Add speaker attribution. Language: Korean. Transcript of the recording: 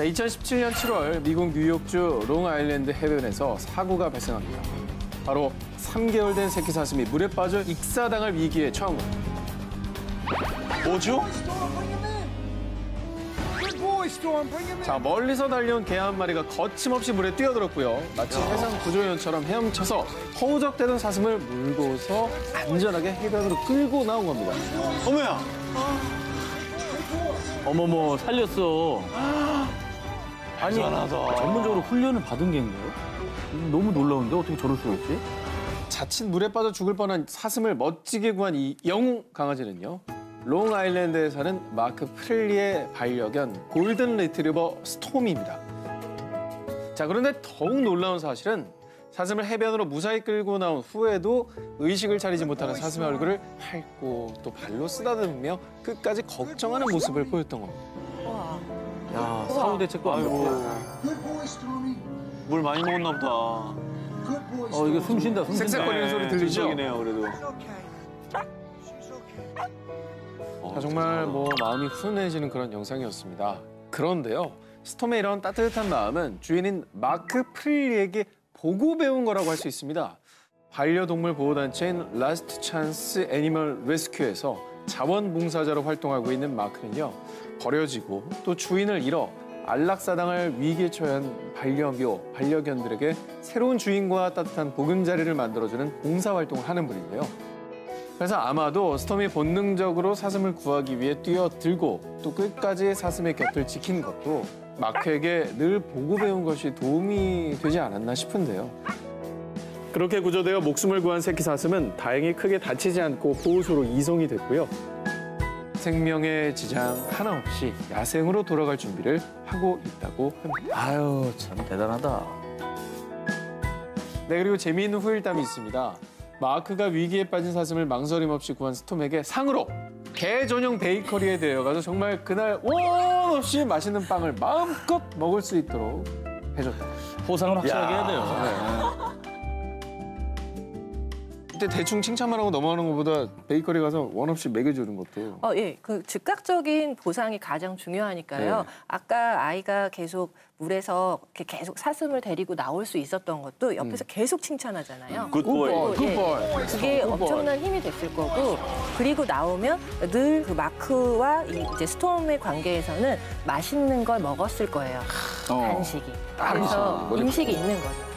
Speaker 1: 자, 2017년 7월 미국 뉴욕주 롱아일랜드 해변에서 사고가 발생합니다. 바로 3개월 된 새끼 사슴이 물에 빠져 익사당할 위기에 처한 겁니다.
Speaker 2: 뭐죠?
Speaker 1: 자, 멀리서 달려온 개 한 마리가 거침없이 물에 뛰어들었고요. 마치 해상 구조연처럼 헤엄쳐서 허우적대던 사슴을 물고서 안전하게 해변으로 끌고 나온 겁니다.
Speaker 2: 어머야.
Speaker 3: 어머머 살렸어. 아니
Speaker 2: 대단하다.
Speaker 3: 전문적으로 훈련을 받은 개인가요? 너무 놀라운데 어떻게 저럴 수가 있지?
Speaker 1: 자칫 물에 빠져 죽을 뻔한 사슴을 멋지게 구한 이 영웅 강아지는요. 롱아일랜드에 사는 마크 프릴리의 반려견 골든 리트리버 스톰입니다. 자 그런데 더욱 놀라운 사실은 사슴을 해변으로 무사히 끌고 나온 후에도 의식을 차리지 못하는 사슴의 얼굴을 핥고 또 발로 쓰다듬으며 끝까지 걱정하는 모습을 보였던 겁니다.
Speaker 3: 야 사후 대책도 안. 되고.
Speaker 2: 물 많이 먹었나 보다.
Speaker 3: 어 이게 숨 쉰다 숨 쉰다.
Speaker 1: 쌕쌕거리는 소리 들리죠?
Speaker 2: 이네요 그래도. 어,
Speaker 1: 자, 정말 뭐 마음이 훈훈해지는 그런 영상이었습니다. 그런데요, 스톰의 이런 따뜻한 마음은 주인인 마크 프릴리에게 보고 배운 거라고 할 수 있습니다. 반려동물 보호단체인 라스트 찬스 애니멀 레스큐에서 자원봉사자로 활동하고 있는 마크는요, 버려지고 또 주인을 잃어 안락사당할 위기에 처한 반려묘, 반려견들에게 새로운 주인과 따뜻한 보금자리를 만들어주는 봉사활동을 하는 분인데요. 그래서 아마도 스톰이 본능적으로 사슴을 구하기 위해 뛰어들고 또 끝까지 사슴의 곁을 지킨 것도 마크에게 늘 보고 배운 것이 도움이 되지 않았나 싶은데요. 그렇게 구조되어 목숨을 구한 새끼 사슴은 다행히 크게 다치지 않고 보호소로 이송이 됐고요. 생명의 지장 하나 없이 야생으로 돌아갈 준비를 하고 있다고 합니다.
Speaker 3: 아유 참 대단하다.
Speaker 1: 네, 그리고 재미있는 후일담이 있습니다. 마크가 위기에 빠진 사슴을 망설임 없이 구한 스톰에게 상으로 개 전용 베이커리에 데려가서 정말 그날 원 없이 맛있는 빵을 마음껏 먹을 수 있도록 해줬다.
Speaker 3: 포상을 확실하게 해야 돼요.
Speaker 1: 그 때 대충 칭찬만 하고 넘어가는 것보다 베이커리 가서 원 없이 먹여주는 것도
Speaker 4: 어, 예. 그 즉각적인 보상이 가장 중요하니까요.
Speaker 1: 네.
Speaker 4: 아까 아이가 계속 물에서 이렇게 계속 사슴을 데리고 나올 수 있었던 것도 옆에서 계속 칭찬하잖아요.
Speaker 2: 굿보이.
Speaker 4: 어, 예.
Speaker 1: 굿보이.
Speaker 4: 그게
Speaker 1: 굿보이.
Speaker 4: 엄청난 힘이 됐을 거고 그리고 나오면 늘 그 마크와 이 이제 스톰의 관계에서는 맛있는 걸 먹었을 거예요.
Speaker 3: 어.
Speaker 4: 간식이. 그래서
Speaker 1: 뭐지?
Speaker 4: 인식이 있는 거죠.